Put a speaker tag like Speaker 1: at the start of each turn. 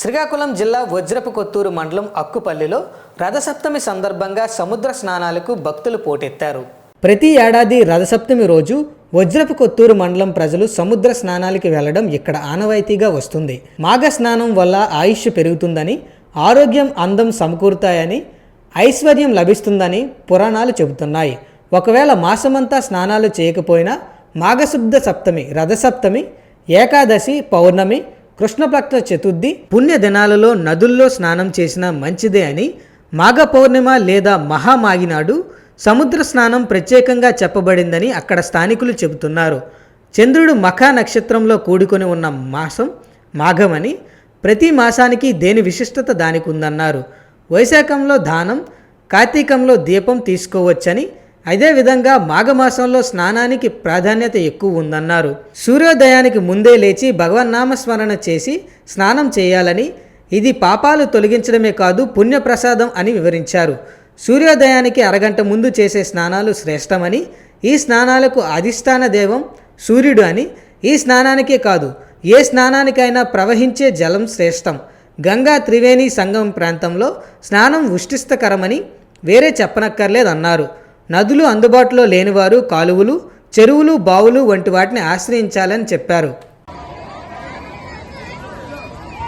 Speaker 1: శ్రీకాకుళం జిల్లా వజ్రపు కొత్తూరు మండలం అక్కుపల్లిలో రథసప్తమి సందర్భంగా సముద్ర స్నానాలకు భక్తులు పోటెత్తారు. ప్రతి ఏడాది రథసప్తమి రోజు వజ్రపు కొత్తూరు మండలం ప్రజలు సముద్ర స్నానాలకి వెళ్ళడం ఇక్కడ ఆనవాయితీగా వస్తుంది. మాఘ స్నానం వల్ల ఆయుష్ పెరుగుతుందని ఆరోగ్యం అందం సమకూరుతాయని ఐశ్వర్యం లభిస్తుందని పురాణాలు చెబుతున్నాయి. ఒకవేళ మాసమంతా స్నానాలు చేయకపోయినా మాఘశుద్ధ సప్తమి రథసప్తమి ఏకాదశి పౌర్ణమి కృష్ణపక్ష చతుర్థి పుణ్య దినాలలో నదుల్లో స్నానం చేసినా మంచిదే అని మాఘ పౌర్ణిమ లేదా మహామాగి నాడు సముద్ర స్నానం ప్రత్యేకంగా చెప్పబడిందని అక్కడ స్థానికులు చెబుతున్నారు. చంద్రుడు మఖ నక్షత్రంలో కూడుకొని ఉన్న మాసం మాఘమని ప్రతి మాసానికి దేని విశిష్టత దానికి ఉందన్నారు. వైశాఖంలో దానం కార్తీకంలో దీపం తీసుకోవచ్చని అదేవిధంగా మాఘమాసంలో స్నానానికి ప్రాధాన్యత ఎక్కువ ఉందన్నారు. సూర్యోదయానికి ముందే లేచి భగవన్నామస్మరణ చేసి స్నానం చేయాలని ఇది పాపాలు తొలగించడమే కాదు పుణ్యప్రసాదం అని వివరించారు. సూర్యోదయానికి అరగంట ముందు చేసే స్నానాలు శ్రేష్టమని ఈ స్నానాలకు అధిష్టాన దేవం సూర్యుడు అని ఈ స్నానానికే కాదు ఏ స్నానానికైనా ప్రవహించే జలం శ్రేష్టం. గంగా త్రివేణి సంగం ప్రాంతంలో స్నానం ఉష్టిస్తకరమని వేరే చెప్పనక్కర్లేదన్నారు నదులు అందుబాటులో లేనివారు కాలువలు చెరువులు బావులు వంటి వాటిని ఆశ్రయించాలని చెప్పారు.